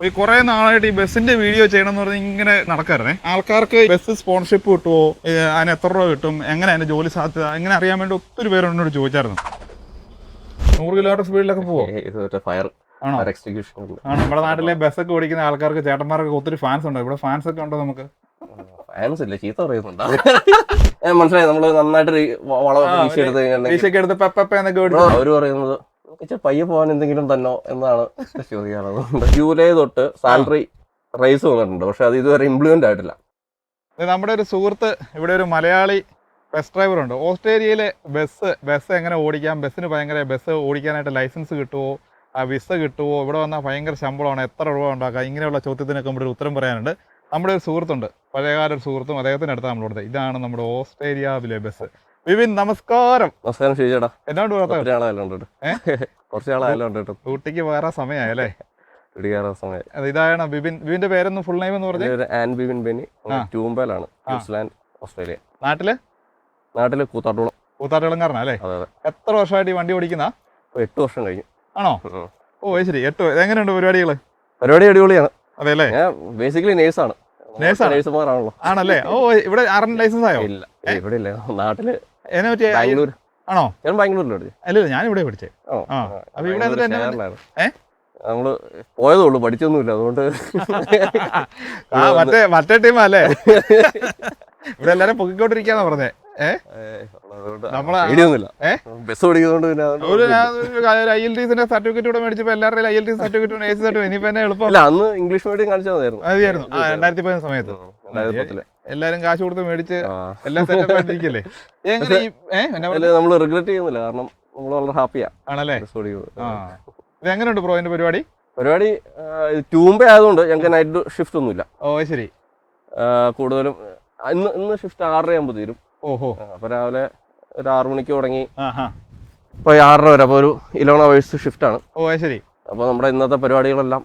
ഈ കുറെ നാളായിട്ട് ഈ ബസ്സിന്റെ വീഡിയോ ചെയ്യണം എന്ന് പറഞ്ഞാൽ ഇങ്ങനെ നടക്കാറേ ആൾക്കാർക്ക് ബസ് സ്പോൺസർഷിപ്പ് കിട്ടുമോ അതിന് എത്ര രൂപ കിട്ടും? എങ്ങനെ അതിന്റെ ജോലി സാധ്യത? എങ്ങനെ അറിയാൻ വേണ്ടി ഒത്തിരി പേര് എന്നോട് ചോദിച്ചായിരുന്നു. നൂറ് കിലോമീറ്റർ സ്പീഡിലൊക്കെ പോവോ? ഫയർ ആണോ? നമ്മുടെ നാട്ടിലെ ബസ്സൊക്കെ ഓടിക്കുന്ന ആൾക്കാർക്ക് ചേട്ടന്മാർക്ക് ഒത്തിരി ഫാൻസ് ഉണ്ടോ? ഇവിടെ ഫാൻസ് ഒക്കെ ഉണ്ടോ നമുക്ക്? ഫാൻസ് ഇല്ല ചീത്ത പറയുന്നുണ്ട്? മനസ്സിലായി. നമ്മൾ നന്നായിട്ട് വളമൊക്കെ ആ, വീശിയെടുത്ത് കഴിഞ്ഞിട്ടുണ്ടെങ്കിൽ വീശൊക്കെ എടുത്ത് പെപ്പ എന്നൊക്കെ അവർ പറയുന്നത് ഇച്ചിരി പയ്യെ പോകാൻ എന്തെങ്കിലും തന്നോ എന്നാണ് ചോദിക്കാറുള്ളത്. ജൂലൈ തൊട്ട് സാലറി റൈസ് വന്നിട്ടുണ്ട് പക്ഷെ അത് ഇതുവരെ ഇംപ്ലിമെന്റ് ആയിട്ടില്ല. നമ്മുടെ ഒരു സുഹൃത്ത് ഇവിടെ ഒരു മലയാളി ബസ് ഡ്രൈവർ ഉണ്ട് ഓസ്ട്രേലിയയിലെ ബസ് ബസ് എങ്ങനെ ഓടിക്കാം? ബസ്സിന് ഭയങ്കര ബസ് ഓടിക്കാനായിട്ട് ലൈസൻസ് കിട്ടുമോ വിസ കിട്ടുമോ ഇവിടെ വന്നാൽ ഭയങ്കര ശമ്പളമാണ്. എത്ര രൂപ ഉണ്ടാക്കുക ഇങ്ങനെയുള്ള ചോദ്യത്തിനൊക്കെ ഇവിടെ ഒരു ഉത്തരം പറയാനുണ്ട്. നമ്മുടെ ഒരു സുഹൃത്തുണ്ട്. പഴയകാല ഒരു സുഹൃത്തും അദ്ദേഹത്തിന്റെ അടുത്താണ് നമ്മളോട് ഇതാണ് നമ്മുടെ ഓസ്ട്രേലിയയിലെ ബസ്. വിപിൻ നമസ്കാരം. നമസ്കാരം ഷീജേടാ എന്നോട് വാർത്ത കുറച്ച് കേട്ടോ. ഡ്യൂട്ടിക്ക് വേറെ സമയമായി അല്ലേ പിടിക്കാറ സമയം ഇതാണ് ബിബിൻ ബിബിന്റെ പേരൊന്ന് ഫുൾ നെയിം എന്ന് പറഞ്ഞത് ആൻഡ് ആൻ ബിവിൻ ബെനി ആ. ട്യൂംബയിലാണ് ന്യൂസിലാൻഡ് ഓസ്ട്രേലിയ. നാട്ടിൽ? നാട്ടിൽ കൂത്താട്ടോളം. കൂത്താട്ടുകളങ്കാരനാ അല്ലേ? എത്ര വർഷമായിട്ട് ഈ വണ്ടി ഓടിക്കുന്ന? എട്ട് വർഷം കഴിഞ്ഞു. ആണോ? ഓ ശരി. എട്ട് എങ്ങനെയുണ്ട് പരിപാടികൾ പരിപാടി അടിപൊളിയാണ്. അതെ അല്ലേ ഞാൻ ബേസിക്കലി നേഴ്സാണ് ആണ്? നേഴ്സുമാരാണല്ലോ ആണല്ലേ? ഓ ഇവിടെ ആറിന് ലൈസൻസ് ആയോ? ഇല്ല ഇവിടെ ഇല്ല. നാട്ടിൽ എന്നെ പറ്റിയ? ബാംഗ്ലൂർ. ആണോ? ഞാൻ പഠിച്ചു. അല്ലല്ല ഞാൻ ഇവിടെ പഠിച്ചേ ആ. അപ്പൊ ഇവിടെ? നമ്മൾ പോയതേ ഉള്ളൂ പഠിച്ചൊന്നുമില്ല അതുകൊണ്ട്. ആ മറ്റേ മറ്റേ ടീമാ അല്ലേ? ഇവിടെ എല്ലാരും പൊക്കിക്കൊണ്ടിരിക്കാന്നാ പറഞ്ഞേ. സർട്ടിഫിക്കറ്റ് കൂടെ മേടിച്ചപ്പോ എല്ലാവരുടെയും ഐ എൽ ടി സർട്ടിഫിക്കറ്റ് ഇനിയിപ്പോ എന്നെ എളുപ്പം അന്ന് ഇംഗ്ലീഷ് മീഡിയം കാണിച്ചാൽ മതിയായിരുന്നു. മതിയായിരുന്നു. ആ രണ്ടായിരത്തി പതിനൊന്ന് സമയത്ത്. രണ്ടായിരത്തി പത്തിൽ എല്ലാരും കാശ് കൊടുത്ത് മേടിച്ച് എല്ലാം സെറ്റപ്പ് ആയിട്ടിരിക്കല്ലേ എങ്ങനെ ഈ ഏ? എന്നാ പറഞ്ഞെ? അതിൽ നമ്മൾ റിഗ്രറ്റ് ചെയ്യുന്നില്ല കാരണം നമ്മൾ വളരെ ഹാപ്പിയാ ആണല്ലേ? എങ്ങനെയുണ്ട് ബ്രോ അതിന്റെ പരിപാടി? പരിപാടി ട്യൂമ്പേ ആയതുകൊണ്ട് ഞങ്ങൾക്ക് നൈറ്റ് ഷിഫ്റ്റ് ഒന്നുമില്ല. ഓ ശരി. കൂടുതലും ഇന്ന് ഇന്ന് ഷിഫ്റ്റ് ആറര ആകുമ്പോൾ തീരും. ഓഹോ. അപ്പൊ രാവിലെ ഒരു ആറു മണിക്ക് തുടങ്ങി. ഇപ്പൊ ആറര വരെ അപ്പൊ ഒരു ഇലവൺ അവേഴ്സ് ഷിഫ്റ്റ് ആണ്. ഓ ശരി. അപ്പൊ നമ്മുടെ ഇന്നത്തെ പരിപാടികളെല്ലാം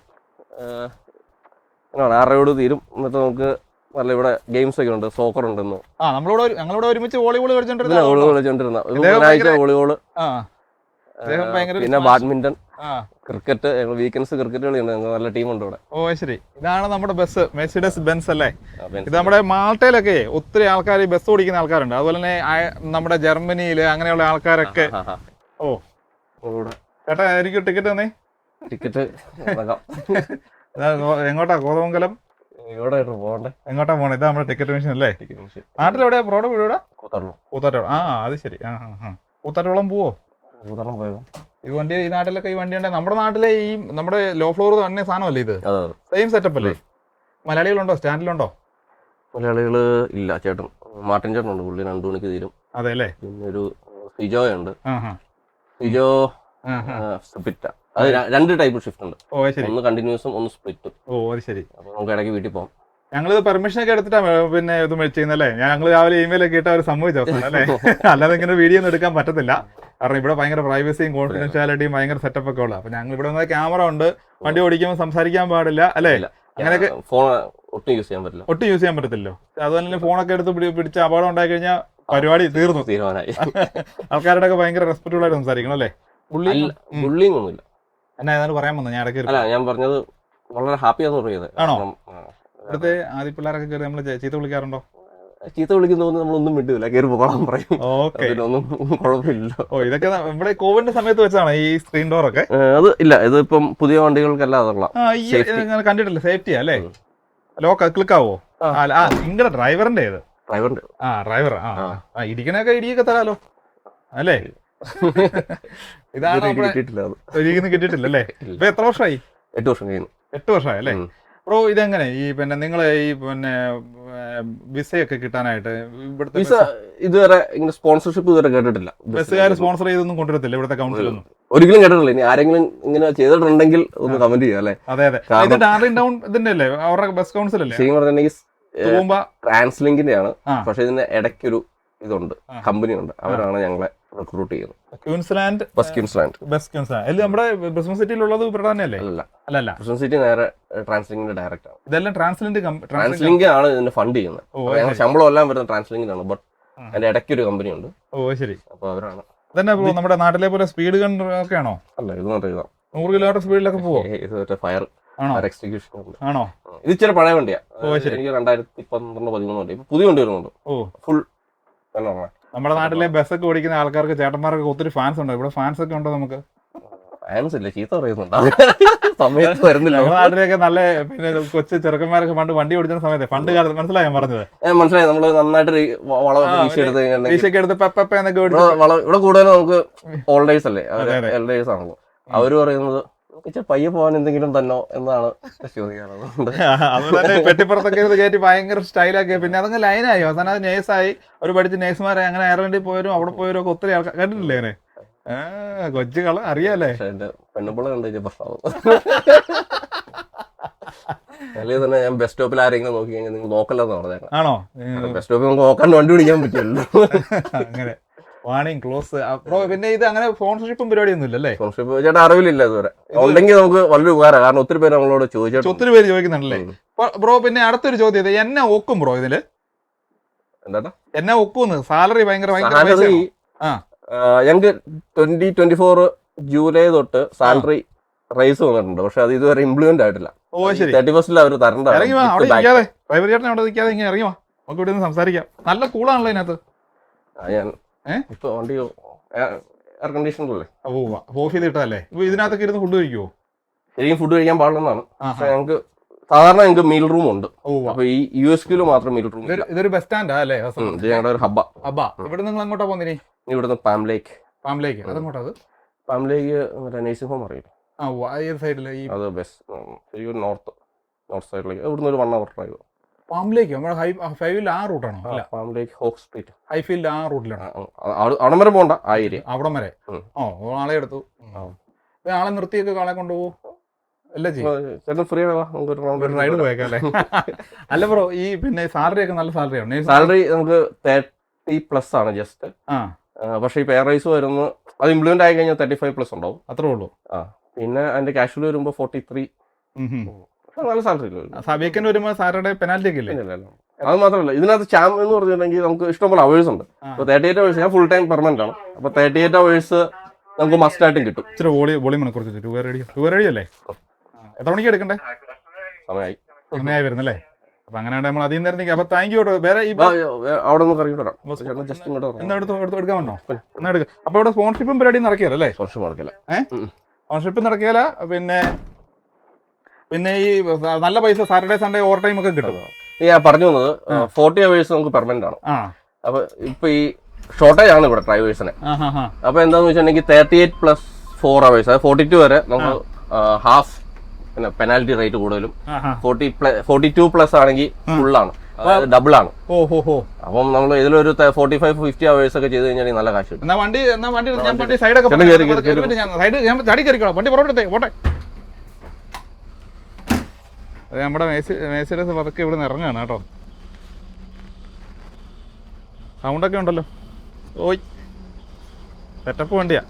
ആറരയോട് തീരും. ഇന്നത്തെ നമുക്ക് നല്ല ഇവിടെ ഗെയിംസ് ഒക്കെ ഉണ്ട് സോക്കർ ഉണ്ട് ഇന്ന് ആ നമ്മളിവിടെ ഞങ്ങളിവിടെ ഒരുമിച്ച് വോളിബോൾ കളിച്ചോണ്ടിരുന്ന വോളിബോൾ കളിച്ചോണ്ടിരുന്ന ബുധനാഴ്ച വോളിബോൾ പിന്നെ ബാഡ്മിന്റൺ ക്രിക്കറ്റ് വീക്കെൻഡ്സ് ക്രിക്കറ്റ് കളിയുണ്ട് നല്ല ടീമുണ്ട് ഇവിടെ. ഓ ശരി. ഇതാണ് നമ്മുടെ ബസ് മെഴ്സിഡസ് ബെൻസ് അല്ലേ? ഇത് നമ്മുടെ മാൾട്ടയിലൊക്കെ ഒത്തിരി ആൾക്കാർ ഈ ബസ് ഓടിക്കുന്ന ആൾക്കാരുണ്ട്. അതുപോലെ തന്നെ നമ്മുടെ ജർമ്മനിയിൽ അങ്ങനെയുള്ള ആൾക്കാരൊക്കെ. ഓ. ചേട്ടാ എനിക്ക് ടിക്കറ്റ് തന്നെ? ടിക്കറ്റ്. എങ്ങോട്ടാ? കോതമംഗലം? പോകണ്ടേ? എങ്ങോട്ടാ പോണേ? ഇതാ നമ്മുടെ ടിക്കറ്റ് മെഷീൻ അല്ലേ. നാട്ടിലെവിടെയാ? പ്രോഡ് വീട് എവിടെയാ? കൂത്താട്ടുള്ള കൂത്താട്ടോളം ആ അത് ശരി. ആ ആ കൂത്താട്ടോളം പോവോ? കൂത്താട്ടം പോയത് ഈ വണ്ടി ഈ നാട്ടിലൊക്കെ ഈ വണ്ടി ഉണ്ടെങ്കിൽ നമ്മുടെ നാട്ടിലെ ഈ നമ്മുടെ ലോ ഫ്ലോർ തന്നെ സാധനമല്ലേ ഇത്? സെയിം സെറ്റപ്പ് അല്ലേ? മലയാളികളുണ്ടോ? സ്റ്റാൻഡിലുണ്ടോ? മലയാളികൾ ഇല്ല ചേട്ടൻ. മാർട്ടിൻ ചേട്ടൻ ഉണ്ട്. പുള്ളി രണ്ടു മണിക്ക് തീരും. അതെ അല്ലേ? പിന്നെ ഒരു സിജോയ ഉണ്ട് ആ. ആ അത് രണ്ട് ടൈപ്പ് ഷിഫ്റ്റ് ഉണ്ട്. ഓ ശരി. ഒന്ന് കണ്ടിന്യൂസും ഒന്ന് സ്പ്ലിറ്റും ഓ അത് ശരി. അപ്പൊ നമുക്ക് ഇടയ്ക്ക് വീട്ടിൽ പോകാം ഞങ്ങൾ പെർമിഷൻ ഒക്കെ എടുത്തിട്ടാണ് പിന്നെ ഇത് ചെയ്യുന്നല്ലേ? ഞങ്ങൾ രാവിലെ ഇമെയിൽ ഒക്കെ ഇട്ട് അവർ സമ്മതിച്ച? അല്ലേ? അല്ലാതെ ഇങ്ങനെ വീഡിയോ ഒന്നും എടുക്കാൻ പറ്റത്തില്ല. കാരണം ഇവിടെ ഭയങ്കര പ്രൈവസിയും കോൺഫിഡൻഷ്യാലിറ്റിയും ഭയങ്കര സെറ്റപ്പ് ഒക്കെ ഉള്ള അപ്പൊ ഞങ്ങൾ ഇവിടെ വന്ന ക്യാമറ ഉണ്ട്. വണ്ടി ഓടിക്കുമ്പോൾ സംസാരിക്കാൻ പാടില്ല. അല്ലേ. അങ്ങനെയൊക്കെ ഫോൺ ഒട്ടും യൂസ് ചെയ്യാൻ പറ്റില്ല. ഒട്ടും യൂസ് ചെയ്യാൻ പറ്റത്തില്ലോ അതുപോലെ ഫോണൊക്കെ എടുത്ത് പിടി പിടിച്ച് അപകടം ഉണ്ടായി കഴിഞ്ഞാൽ പരിപാടി തീർന്നു. തീരുമാനമായി. ആൾക്കാരുടെ ഒക്കെ ഭയങ്കര റെസ്പെക്ട് ആയിട്ട് സംസാരിക്കണം അല്ലേ. ബുള്ളിങ് ഒന്നുമില്ല. എന്നാ ഏതാണ്ട് പറയാൻ വന്നു? ഞാൻ ഇടയ്ക്ക് അല്ല ഞാൻ പറഞ്ഞത് വളരെ ഹാപ്പിയാന്ന് പറയുന്നത്. ആണോ? കാരണം, ആ, ഇവിടുത്തെ ആദ്യ പിള്ളേരൊക്കെ കയറി നമ്മൾ ചീത്ത വിളിക്കാറുണ്ടോ? ചീത്ത വിളിക്കുന്നതൊന്നും നമ്മളൊന്നും വിട്ടില്ല കയറി പോകണം പറയും. ഒന്നും കുഴപ്പമില്ല. ഓ ഇതൊക്കെ ഇവിടെ കോവിഡിന്റെ സമയത്ത് വെച്ചാണ് ഈ സ്ക്രീൻ ഡോർ ഒക്കെ? അത് ഇല്ല. ഇത് ഇപ്പം പുതിയ വണ്ടികൾക്കല്ല അതുള്ള ആ ഈ Safety. കണ്ടിട്ടില്ല? സേഫ്റ്റി അല്ലേ. ലോക്ക് ക്ലിക്ക് ആവോ? നിങ്ങളുടെ ഡ്രൈവറിന്റെ ഏത് ഡ്രൈവറിന്റെ ആ ഡ്രൈവർ ആ. ഇടിയൊക്കെ തരാലോ. അല്ലേ? ഇതാണ് കിട്ടിയിട്ടില്ല അത്. കിട്ടിയിട്ടില്ല അല്ലേ ഇപ്പൊ എത്ര വർഷമായി? എട്ട് വർഷം കഴിയുന്നു എട്ട് വർഷമായി അല്ലേ. ബ്രോ ഇതെങ്ങനെ? ഈ പിന്നെ നിങ്ങൾ ഈ പിന്നെ വിസയൊക്കെ കിട്ടാനായിട്ട് ഇവിടുത്തെ വിസ ഇതുവരെ ഇങ്ങനെ സ്പോൺസർഷിപ്പ് ഇതുവരെ കേട്ടിട്ടില്ല. ബസ്സുകാർ സ്പോൺസർ ചെയ്തൊന്നും കൊണ്ടുവരത്തില്ല ഇവിടുത്തെ കൗൺസിലൊന്നും ഒരിക്കലും കേട്ടിട്ടില്ല. ഇനി ആരെങ്കിലും ഇങ്ങനെ ചെയ്തിട്ടുണ്ടെങ്കിൽ ഒന്ന് കമന്റ് ചെയ്യാം അല്ലെ? അതെ അതെ. ഇത് ഡാർലിംഗ് ടൗൺ ഇതിന്റെ അല്ലേ അവരുടെ ബസ് കൗൺസിൽ അല്ലേ? ശരിക്കും പറഞ്ഞിട്ടുണ്ടെങ്കിൽ ട്രാൻസ്ലിങ്കിന്റെ ആണ്. പക്ഷെ ഇതിന്റെ ഇടയ്ക്കൊരു ഇതുണ്ട്. കമ്പനി ഉണ്ട് അവരാണ് ഞങ്ങളെ റിക്രൂട്ട് ചെയ്യുന്നത്. Queensland bus Queensland. Bus Queensland. അല്ല നമ്മുടെ ബിസിനസ് സിറ്റിയിലുള്ളത് ഇവിടെ അല്ല അല്ല ബിസിനസ് സിറ്റി നേരെ ട്രാൻസ്ലിങ്കിന്റെ ഡയറക്റ്റ് ആണ്. ഇതെല്ലാം ട്രാൻസ്ലിംഗ് ട്രാൻസ്ലിങ്ക് ആണ് ഇതിന് ഫണ്ട് ചെയ്യുന്നത്. ഞങ്ങൾ ശമ്പളം എല്ലാം വരുന്നത് ട്രാൻസ്ലിങ്കിനാണ്. ബട്ട് അതിന്റെ ഇടയ്ക്ക് ഒരു കമ്പനി ഉണ്ട് ഓ ശരി. അപ്പൊ അവരാണ്. ഇതന്നെ ബ്രോ നമ്മുടെ നാട്ടിലെ പോലെ സ്പീഡ് ഗൺ ഒക്കെ ആണോ? അല്ല ഇത് മാത്രം നൂറ് കിലോമീറ്റർ സ്പീഡിലൊക്കെ പോകും ഇത് ഫയർ ആണോ? എക്സിക്യൂഷൻ ഉണ്ട്. ആണോ? ഇത് ഇച്ചിരി പഴയ വണ്ടിയാ. എനിക്ക് രണ്ടായിരത്തി പന്ത്രണ്ട് പതിമൂന്ന് വണ്ടി. പുതിയ വണ്ടി വരുന്നുണ്ട്. ഫുൾ നമ്മുടെ നാട്ടിലെ ബസ്സൊക്കെ ഓടിക്കുന്ന ആൾക്കാർക്ക് ചേട്ടന്മാർക്ക് ഒത്തിരി ഫാൻസ് ഉണ്ടോ. ഇവിടെ ഫാൻസ് ഒക്കെ ഉണ്ടോ നമുക്ക്? ഫാൻസ് ഇല്ല ചീത്ത പറയുന്നുണ്ട്. സമയത്ത് വരുന്നില്ല. നമ്മുടെ നാട്ടിലൊക്കെ നല്ല പിന്നെ കൊച്ചു ചെറുക്കന്മാരൊക്കെ പണ്ട് വണ്ടി ഓടിക്കുന്ന സമയത്ത് പണ്ട് കാലത്ത് മനസ്സിലായി ഞാൻ പറഞ്ഞത്? മനസ്സിലായി. നമ്മൾ നന്നായിട്ട് വളമൊക്കെ എടുത്ത് കഴിഞ്ഞിട്ടുണ്ടെങ്കിൽ വീശൊക്കെ എടുത്ത് പെപ്പ എന്നൊക്കെ ഇവിടെ കൂടുതലും നമുക്ക് ഓൾഡേഴ്സ് ഏജ് അല്ലേ. എൽഡേഴ്സ് ആണല്ലോ. അവർ പറയുന്നത് "നമുക്ക് ഇച്ചിരി പയ്യെ പോകാൻ എന്തെങ്കിലും തന്നോ എന്നാണ് ചോദിക്കാറുള്ളത്. അതുപോലെ പെട്ടിപ്പുറത്തൊക്കെ ഇത് കയറ്റി ഭയങ്കര സ്റ്റൈലാക്കി പിന്നെ അതങ്ങ് ലൈനായി അവസാനം അത് നേഴ്സായി അവർ പഠിച്ച് നേഴ്സുമാരെ അങ്ങനെ അയർലൻഡിൽ പോയവരും അവിടെ പോയവരും ഒക്കെ ഒത്തിരി ആൾക്കാർ കണ്ടിട്ടില്ലേ അങ്ങനെ ആ കൊച്ചുകൾ അറിയാലേ എന്റെ പെണ്ണുപിള്ള കണ്ടു പ്രശ്നമാവും. അല്ലെങ്കിൽ തന്നെ ഞാൻ ബസ് സ്റ്റോപ്പിൽ ആരെങ്കിലും നോക്കി കഴിഞ്ഞാൽ നിങ്ങൾ നോക്കല്ലെന്ന് പറഞ്ഞേക്കാം ആണോ? ബസ് സ്റ്റോപ്പിൽ നമുക്ക് നോക്കാണ്ട് വണ്ടി പിടിക്കാൻ പറ്റില്ലല്ലോ അങ്ങനെ. Warning close. ബ്രോ പിന്നെ ഇത് അങ്ങനെ സ്പോൺസർഷിപ്പും പരിപാടിയൊന്നും ഇല്ലല്ലേ? സ്പോൺസർഷിപ്പ് ചേട്ടാ അറിവില്ല ഇതുവരെ. ഉണ്ടെങ്കിൽ നമുക്ക് വളരെ ഉപകാരം. കാരണം ഒത്തിരി പേര് നമ്മളോട് ചോദിച്ചു ഒത്തിരി പേര് ചോദിക്കുന്നുണ്ടല്ലേ. ബ്രോ പിന്നെ അടുത്തൊരു ചോദ്യം ഇത്. എന്നെ ഒക്കും ബ്രോ ഇതിൽ. എന്താ എന്നെ ഒക്കുന്ന്. സാലറി ഭയങ്കര സാലറി. ഞങ്ങൾക്ക് ട്വന്റി ട്വന്റി ഫോർ ജൂലൈ തൊട്ട് സാലറി റൈസ് വന്നിട്ടുണ്ട്. പക്ഷെ അത് ഇതുവരെ ഇംപ്ലിമെന്റ് ആയിട്ടില്ല. തേർട്ടി ഫസ്റ്റിൽ അവർ ഇറങ്ങി വാ അവിടെ തരണ്ട നിൽക്കാതെ ഡ്രൈവർ ചേട്ടൻ അവിടെ നിൽക്കാതെ ഇങ്ങനെ ഇറങ്ങി വാ നമുക്ക് ഇവിടെ നിന്ന് സംസാരിക്കാം. നല്ല കൂളാണല്ലോ ഇതിനകത്ത്. ഞാൻ ഏ? ഇപ്പൊ വണ്ടി എയർ കണ്ടീഷണറല്ലേ അല്ലേ ഓഫ് ചെയ്ത് ഇട്ടതല്ലേ ഇപ്പൊ ഇതിനകത്തൊക്കെ ഇരുന്ന് ഫുഡ് കഴിക്കുമോ ശരിക്കും ഫുഡ് കഴിക്കാൻ പാടില്ലെന്നാണ് പക്ഷെ ഞങ്ങൾക്ക് സാധാരണ ഞങ്ങൾക്ക് മീൽ റൂം ഉണ്ട്. അപ്പൊ ഈ യു എസ് ക്യൂൽ മാത്രം മീൽ റൂം ഇതൊരു ബസ് സ്റ്റാൻഡാ അല്ലേ ഇത് ഞങ്ങളുടെ ഒരു ഹബ്ബ. അബ്ബാ ഇവിടെ നിങ്ങൾ അങ്ങോട്ടാ പോന്നിനി ഇവിടുന്ന് പാംലേക്ക് പാംലേക്ക് അതങ്ങോട്ടാ അത്? പാംലേക്ക് മറ്റേ നേഴ്സിംഗ് ഹോം അറിയില്ല? ആ ഏത് സൈഡിൽ ഈ അത് ബെസ്റ്റ് ശരിക്കും നോർത്ത് നോർത്ത് സൈഡിലേക്ക് ഇവിടുന്ന് ഒരു വൺ അവർ ഡ്രൈവ് ഫാമിലേക്ക് നമ്മുടെ ഹൈ ഫൈവിൽ ആ റൂട്ടാണോ അല്ല. ഫാമിലേക്ക് ഹോക്ക് സ്ട്രീറ്റ് ഹൈഫീൽഡ് ആ റൂട്ടിലാണ് അവിടെ വരെ പോകണ്ട ആ ഏരിയ അവിടം വരെ. ഓ ആളെ എടുത്തു. ആളെ നിർത്തിയൊക്കെ ആളെ കൊണ്ടുപോകും അല്ല ബ്രോ ഈ പിന്നെ സാലറി ഒക്കെ നല്ല സാലറി ആണ്. സാലറി നമുക്ക് തേർട്ടി പ്ലസ് ആണ് ജസ്റ്റ് ആ. പക്ഷേ ഈ പേ റൈസ് വരുന്നത് അത് ഇംപ്ലിമെന്റ് ആയി കഴിഞ്ഞാൽ തേർട്ടി ഫൈവ് പ്ലസ് ഉണ്ടാവും. അത്രേ ഉള്ളൂ. പിന്നെ അതിന്റെ കാഷ്വൽ വരുമ്പോൾ ഫോർട്ടി ത്രീ നല്ല സാലറി വീക്കെൻഡ് വരുമ്പോൾ സാറ്റർഡേ പെനാൽറ്റി ഒക്കെ ഇല്ലേ? അത് മാത്രമല്ല ഇതിനകത്ത് ചാം എന്ന് പറഞ്ഞിട്ടുണ്ടെങ്കിൽ നമുക്ക് ഇഷ്ടംപോലെ അവേഴ്സ് ഉണ്ട്. അപ്പോൾ തേർട്ടി എയ്റ്റ് അവേഴ്സ് ഞാൻ ഫുൾ ടൈം പെർമനന്റ് ആണ്. അപ്പോൾ തേർട്ടി എയ്റ്റ് അവേഴ്സ് നമുക്ക് മസ്റ്റ് ആയിട്ടും കിട്ടും. ഇച്ചിരി വോളി വോളിമനെ കുറച്ച് ടൂ റെഡി ടൂ റെഡി അല്ലേ എത്ര മണിക്ക് എടുക്കണ്ടേ? സമയമായി സമയമായി വരുന്നല്ലേ? അപ്പൊ അങ്ങനെ നമ്മൾ നിന്ന് ഇറങ്ങി അപ്പൊ താങ്ക് യു വേറെ അവിടെ നിന്ന് കറിയിട്ട് വരാം എന്നാ എടുത്ത് എടുക്കാൻ വേണോ എന്നാ എടുക്കാം. അപ്പൊ ഇവിടെ സ്പോൺഷിപ്പും പരിപാടി നടക്കിയല്ലേ നടക്കില്ല. ഏഹ് സ്പോൺഷിപ്പ് നടക്കിയാല പിന്നെ പിന്നെ ഈ നല്ല പൈസ സാറ്റർഡേ സൺഡേ ഓവർ ടൈം ഒക്കെ കിട്ടും. ഞാൻ പറഞ്ഞു വന്നത് ഫോർട്ടി അവേഴ്സ് നമുക്ക് പെർമനന്റ് ആണ്. അപ്പൊ ഇപ്പൊ ഈ ഷോർട്ടേജ് ആണ് ഇവിടെ ഡ്രൈവേഴ്സിന് അപ്പൊ എന്താന്ന് വെച്ചിട്ടുണ്ടെങ്കിൽ thirty eight plus four hours അതായത് ഫോർട്ടി ടു വരെ നമുക്ക് ഹാഫ് പിന്നെ പെനാൽറ്റി റേറ്റ് കൂടുതലും. Forty plus forty two plus ആണെങ്കിൽ ഫുള്ളാണ് ആണ്. ഡബിൾ ആണ്. അപ്പം നമ്മൾ ഇതിലൊരു ഫോർട്ടി ഫൈവ് ഫിഫ്റ്റി അവേഴ്സ് ഒക്കെ ചെയ്ത് കഴിഞ്ഞാൽ നല്ല കാശ് കിട്ടും. വണ്ടി വണ്ടി സൈഡൊക്കെ. സൈഡ് ഞാൻ ചാടി കയറിക്കോളാം. വണ്ടി പുറത്തെടുത്തേ പോട്ടെ അത് നമ്മുടെ മേശ മേശയുടെ പതുക്കെ ഇവിടെ നിന്ന് ഇറങ്ങുകയാണ് കേട്ടോ. സൗണ്ടൊക്കെ ഉണ്ടല്ലോ. ഓയ്. സെറ്റപ്പ് വണ്ടിയാ.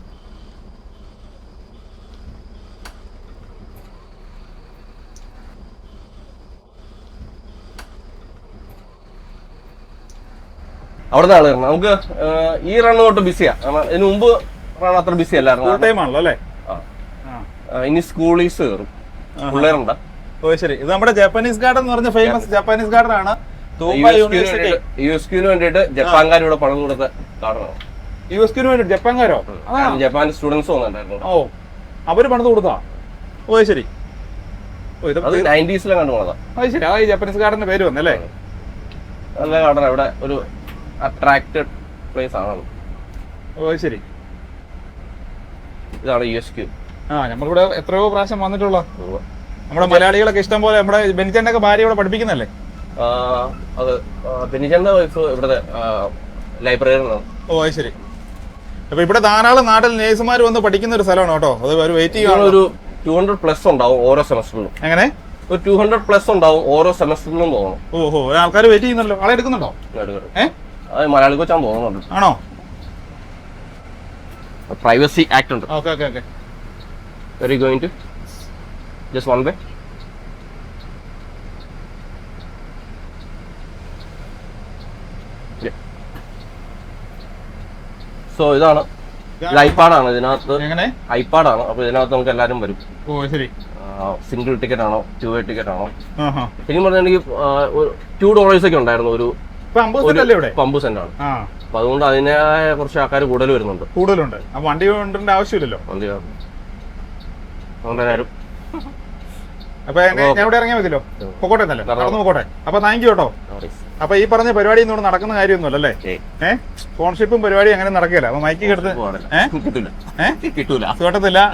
അവിടുത്തെ ആൾ നമുക്ക് ഈ റൺ തൊട്ട് ബിസിയാ ഇതിന് മുമ്പ് റൺ അത്ര ബിസി അല്ലായിരുന്നു. ടൈം ആണല്ലോ അല്ലേ? ഇനി സ്കൂളീസ് കയറും. പിള്ളേരുണ്ട്? ഓ ശരി. ഇത് നമ്മുടെ ജപ്പാനീസ് ഗാർഡൻ എന്ന് പറഞ്ഞ ഫേമസ് ജപ്പാനീസ് ഗാർഡൻ ആണ്. യു എസ് ക്യൂന് വേണ്ടിയിട്ട് ജപ്പാൻകാർ ഇവിടെ പണം കൊടുത്ത കാർഡാണ് യു എസ് ക്യൂന് വേണ്ടി ജപ്പാൻകാരോ? ജപ്പാൻ സ്റ്റുഡൻസ് വന്നിട്ടുണ്ടായിരുന്നു. ഓ. അവർ പണിത് കൊടുത്താ? ഓ ശരി. അത് നയന്റീസിലെ കണ്ടു പോണതാ. അത് ശരി. ആ ഈ ജപ്പാനീസ് ഗാർഡന്റെ പേര് വന്നല്ലേ? നല്ല ഗാർഡൻ അവിടെ ഒരു അട്രാക്റ്റഡ് പ്ലേസ് ആണ് ഓ ശരി. ഇതാണ് യു എസ് ക്യൂ. ആ നമ്മളിവിടെ എത്രയോ പ്രാവശ്യം വന്നിട്ടുള്ള നമ്മുടെ മലയാളികളൊക്കെ ഇഷ്ടം പോലെ നമ്മുടെ ബെനിച്ചന്റെ ഒക്കെ ഭാര്യ ഇവിടെ പഠിപ്പിക്കുന്നല്ലേ അത് ബെനിജന്റെ വൈഫ് ലൈബ്രറിയിലാണ് ഓ അത് ശരി. അപ്പൊ ഇവിടെ ധാരാളം നാട്ടിൽ നേഴ്സുമാർ വന്ന് പഠിക്കുന്ന ഒരു സ്ഥലമാണ് കേട്ടോ. അത് ഒരു വെയിറ്റ് ചെയ്യുന്ന ഒരു ടു ഹൺഡ്രഡ് പ്ലസ് ഉണ്ടാവും ഓരോ സെമസ്റ്ററിലും അങ്ങനെ ഒരു ടു ഹൺഡ്രഡ് പ്ലസ് ഉണ്ടാവും ഓരോ സെമസ്റ്ററിലും തോന്നുന്നു. ഓഹോ ആൾക്കാർ വെയിറ്റ് ചെയ്യുന്നല്ലോ ആളെ എടുക്കുന്നുണ്ടോ? ഏ? അത് മലയാളി കൊച്ചാൻ തോന്നുന്നുണ്ട്. ആണോ? പ്രൈവസി ആക്ട് ഉണ്ട്. Okay okay okay. Very going to just one way so ഇതാണ് ഇത് ഐപാഡാണ് ഇതിനകത്ത് ഐപാഡാണ് അപ്പൊ ഇതിനകത്ത് നമുക്ക് എല്ലാരും വരും. ഓ ശരി. സിംഗിൾ ടിക്കറ്റ് ആണോ? ടു വേ ടിക്കറ്റ് ആണോ ശരിക്കും പറഞ്ഞാൽ എനിക്ക് ടു ഡോളേഴ്സ് ഒക്കെ ഉണ്ടായിരുന്നു. ഒരു പമ്പ് സെന്റ് ആണ്. അപ്പൊ അതുകൊണ്ട് അതിനായ കുറച്ച് ആൾക്കാർ കൂടുതൽ വരുന്നുണ്ട്. കൂടുതലുണ്ട്. വണ്ടി കൊണ്ടിന്റെ ആവശ്യമില്ലല്ലോ. വണ്ടി അതുകൊണ്ട് എല്ലാവരും അപ്പൊ ഞാൻ ഇവിടെ ഇറങ്ങിയാൽ മതിയല്ലോ. പൊക്കോട്ടെ എന്നല്ലേ നടന്നു. പോക്കോട്ടെ അപ്പൊ താങ്ക് യു കേട്ടോ. അപ്പൊ ഈ പറഞ്ഞ പരിപാടി ഒന്നും ഇവിടെ നടക്കുന്ന കാര്യമൊന്നുമല്ല അല്ലേ? ഏഹ് സ്പോൺഷിപ്പും പരിപാടി അങ്ങനെ നടക്കില്ല അപ്പൊ മൈക്ക് ഏഹ് കിട്ടൂല. അത്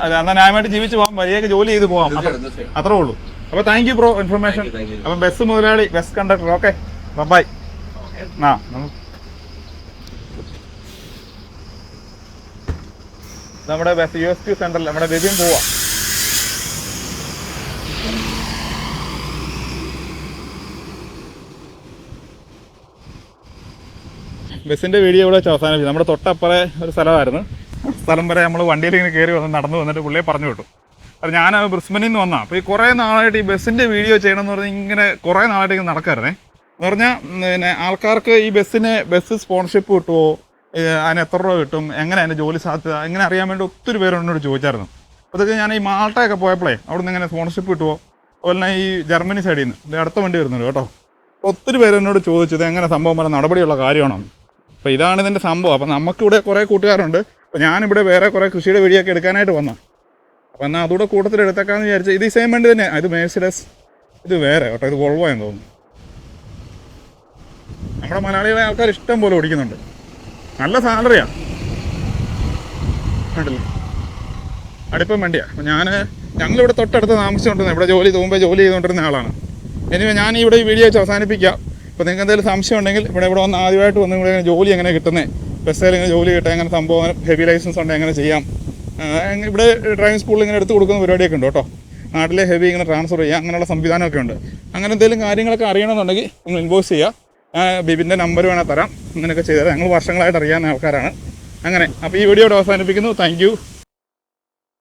അത് എന്നാൽ ന്യായമായിട്ട് ജീവിച്ച് പോകാം വഴിയൊക്കെ ജോലി ചെയ്ത് പോകാം അത്രേ ഉള്ളൂ. അപ്പൊ താങ്ക് യു ബ്രോ ഇൻഫർമേഷൻ അപ്പൊ ബസ് മുതലാളി ബസ് കണ്ടക്ടർ ഓക്കെ ബൈ ആ നമ്മുടെ ബസ് യു എസ് ടി സെന്ററിൽ നമ്മുടെ ബെബിയും പോവാ. ബസ്സിന്റെ വീഡിയോ ഇവിടെ വെച്ച് അവസാനിപ്പിച്ചു. നമ്മുടെ തൊട്ടപ്പുറേ ഒരു സ്ഥലമായിരുന്നു. സ്ഥലം വരെ നമ്മൾ വണ്ടിയിൽ ഇങ്ങനെ കയറി വന്ന് നടന്നു വന്നിട്ട് പുള്ളിയെ പറഞ്ഞു വിട്ടു. അത് ഞാൻ ബ്രിസ്ബനിൽ നിന്ന് വന്നാ. അപ്പോൾ ഈ കുറേ നാളായിട്ട് ഈ ബസ്സിന്റെ വീഡിയോ ചെയ്യണം എന്ന് പറഞ്ഞാൽ ഇങ്ങനെ കുറേ നാളായിട്ട് ഇങ്ങനെ നടക്കായിരുന്നേ. എന്ന് പറഞ്ഞാൽ പിന്നെ ആൾക്കാർക്ക് ഈ ബസ്സിന് ബസ് സ്പോൺസർഷിപ്പ് കിട്ടുമോ അതിന് എത്ര രൂപ കിട്ടും? എങ്ങനെ അതിന്റെ ജോലി സാധ്യത? എങ്ങനെ അറിയാൻ വേണ്ടി ഒത്തിരി പേര് എന്നോട് ചോദിച്ചായിരുന്നു. അതൊക്കെ ഞാൻ ഈ മാൾട്ടയൊക്കെ പോയപ്പോഴേ അവിടെ നിന്ന് ഇങ്ങനെ സ്പോൺഷിപ്പ് കിട്ടുമോ അതുപോലെ തന്നെ ഈ ജർമ്മനി സൈഡിൽ നിന്ന്. അടുത്ത വണ്ടി വരുന്നുണ്ട് കേട്ടോ. ഒത്തിരി പേര് എന്നോട് ചോദിച്ചത് എങ്ങനെ സംഭവം? പറഞ്ഞ നടപടിയുള്ള കാര്യമാണോ? അപ്പോൾ ഇതാണ് ഇതിന്റെ സംഭവം. അപ്പോൾ നമുക്കിവിടെ കുറേ കൂട്ടുകാരുണ്ട്. അപ്പോൾ ഞാനിവിടെ വേറെ കുറേ കൃഷിയുടെ വീഡിയോ ഒക്കെ എടുക്കാനായിട്ട് വന്നു അപ്പോൾ എന്നാൽ അതുകൂടെ കൂട്ടത്തിൽ എടുത്തേക്കാന്ന് വിചാരിച്ചു ഇത് സെയിം വണ്ടി തന്നെ. ഇത് മേഴ്സിഡസ് ഇത് വേറെ കേട്ടോ. ഇത് വോൾവോ തോന്നുന്നു. നമ്മുടെ മലയാളികളെ ആൾക്കാർ ഇഷ്ടം പോലെ ഓടിക്കുന്നുണ്ട്. നല്ല സാലറിയാണ് കണ്ടില്ലേ? അടുപ്പം വണ്ടിയാണ് അപ്പോൾ ഞാൻ ഞങ്ങളിവിടെ തൊട്ടടുത്ത് താമസിച്ചുകൊണ്ടിരുന്നത് ഇവിടെ ജോലി തോമ്പേ ജോലി ചെയ്തുകൊണ്ടിരുന്ന ആളാണ്. ഇനി ഞാൻ ഇവിടെ ഈ വീഡിയോ വെച്ച് അവസാനിപ്പിക്കാം. അപ്പോൾ നിങ്ങൾക്ക് എന്തെങ്കിലും സംശയം ഉണ്ടെങ്കിൽ ഇവിടെ ഇവിടെ വന്ന് ആദ്യമായിട്ട് വന്ന് ഇവിടെ ജോലി എങ്ങനെ കിട്ടുന്നത് ബസ്സിൽ ഇങ്ങനെ ജോലി കിട്ടാൻ എങ്ങനെ സംഭവം? ഹെവി ലൈസൻസ് ഉണ്ടെങ്കിൽ എങ്ങനെ ചെയ്യാം? ഇവിടെ ഡ്രൈവിംഗ് സ്കൂളിൽ ഇങ്ങനെ എടുത്ത് കൊടുക്കുന്ന പരിപാടിയൊക്കെ ഉണ്ട് കേട്ടോ. നാട്ടിലെ ഹെവി ഇങ്ങനെ ട്രാൻസ്ഫർ ചെയ്യാം അങ്ങനെയുള്ള സംവിധാനമൊക്കെ ഉണ്ട്. അങ്ങനെ എന്തെങ്കിലും കാര്യങ്ങളൊക്കെ അറിയണമെന്നുണ്ടെങ്കിൽ നിങ്ങൾ ഇൻവോയ്സ് ചെയ്യുക. ബിബിന്റെ നമ്പർ വേണമെങ്കിൽ തരാം. അങ്ങനെയൊക്കെ ചെയ്തത് ഞങ്ങൾ വർഷങ്ങളായിട്ട് അറിയാവുന്ന ആൾക്കാരാണ്. അങ്ങനെ അപ്പോൾ ഈ വീഡിയോ അവസാനിപ്പിക്കുന്നു. താങ്ക്